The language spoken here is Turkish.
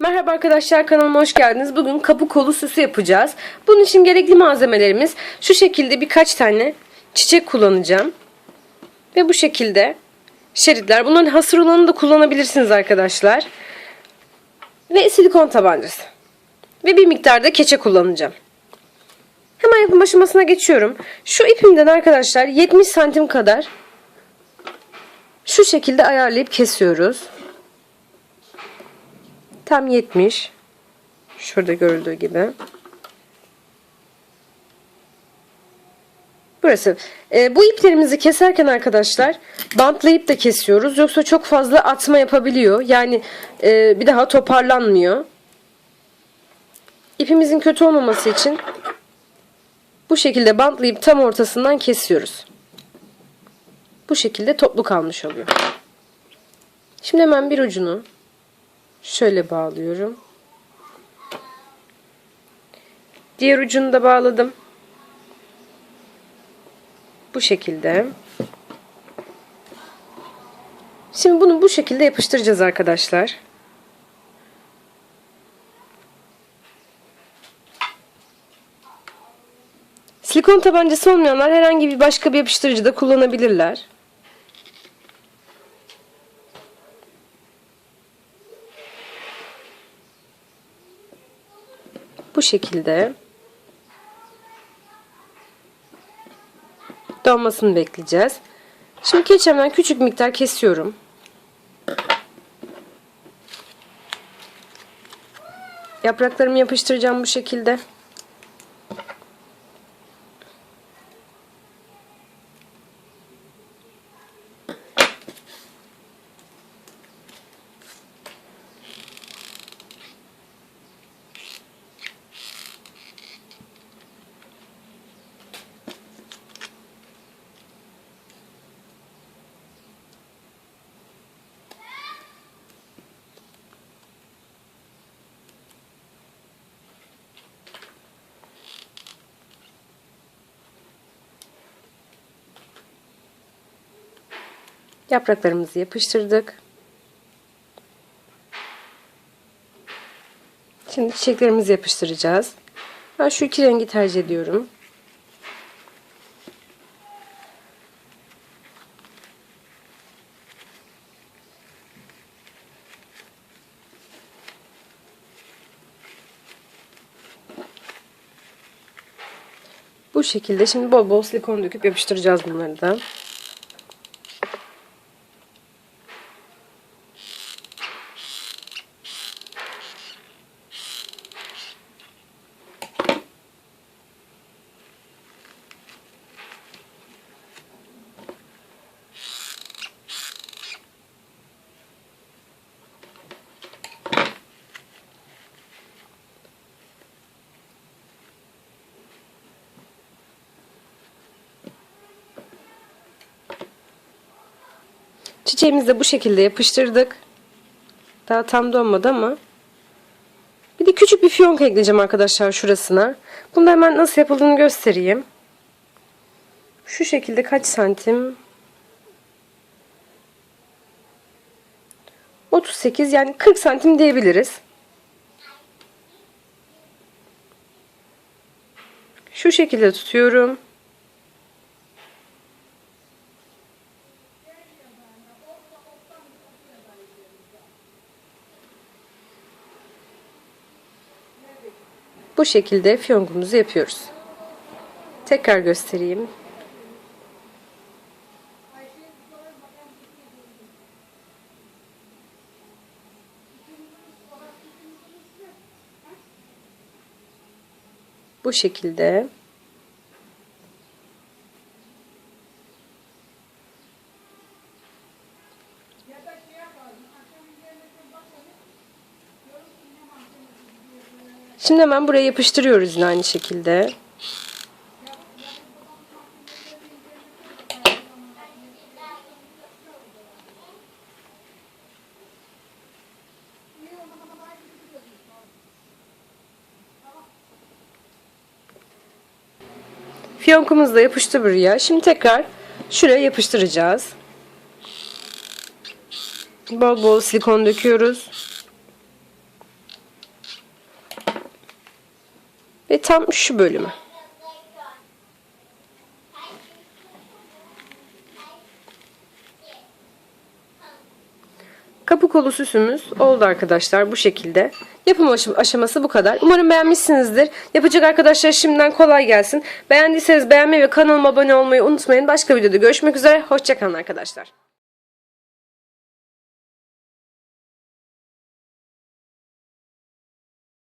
Merhaba arkadaşlar kanalıma hoş geldiniz. Bugün kapı kolu süsü yapacağız. Bunun için gerekli malzemelerimiz şu şekilde birkaç tane çiçek kullanacağım. Ve bu şekilde şeritler. Bunların hasır olanını da kullanabilirsiniz arkadaşlar. Ve silikon tabancası. Ve bir miktarda keçe kullanacağım. Hemen yapım aşamasına geçiyorum. Şu ipimden arkadaşlar 70 santim kadar şu şekilde ayarlayıp kesiyoruz. Tam 70. Şurada görüldüğü gibi. Burası. Ee, bu iplerimizi keserken arkadaşlar bantlayıp da kesiyoruz. Yoksa çok fazla atma yapabiliyor. Yani e, bir daha toparlanmıyor. İpimizin kötü olmaması için bu şekilde bantlayıp tam ortasından kesiyoruz. Bu şekilde toplu kalmış oluyor. Şimdi hemen bir ucunu şöyle bağlıyorum. Diğer ucunu da bağladım. Bu şekilde. Şimdi bunu bu şekilde yapıştıracağız arkadaşlar. Silikon tabancası olmayanlar herhangi bir başka bir yapıştırıcı da kullanabilirler. Bu şekilde donmasını bekleyeceğiz. Şimdi keçemden küçük miktar kesiyorum. Yapraklarımı yapıştıracağım bu şekilde. Yapraklarımızı yapıştırdık. Şimdi çiçeklerimizi yapıştıracağız. Ben şu iki rengi tercih ediyorum. Bu şekilde şimdi bol bol silikon döküp yapıştıracağız bunları da. Çiçeğimizi de bu şekilde yapıştırdık. Daha tam donmadı ama. Bir de küçük bir fiyonk ekleyeceğim arkadaşlar şurasına. Bunu da hemen nasıl yapıldığını göstereyim. Şu şekilde kaç santim? 38 yani 40 santim diyebiliriz. Şu şekilde tutuyorum. Bu şekilde fiyonkumuzu yapıyoruz. Tekrar göstereyim. Bu şekilde Şimdi hemen buraya yapıştırıyoruz yine aynı şekilde. Fiyonkumuz da yapıştı buraya. Şimdi tekrar şuraya yapıştıracağız. Bol bol silikon döküyoruz. Tam şu bölümü. Kapı kolu süsümüz oldu arkadaşlar bu şekilde. Yapım aşam- aşaması bu kadar. Umarım beğenmişsinizdir. Yapacak arkadaşlar şimdiden kolay gelsin. Beğendiyseniz beğenmeyi ve kanalıma abone olmayı unutmayın. Başka videoda görüşmek üzere. Hoşçakalın arkadaşlar.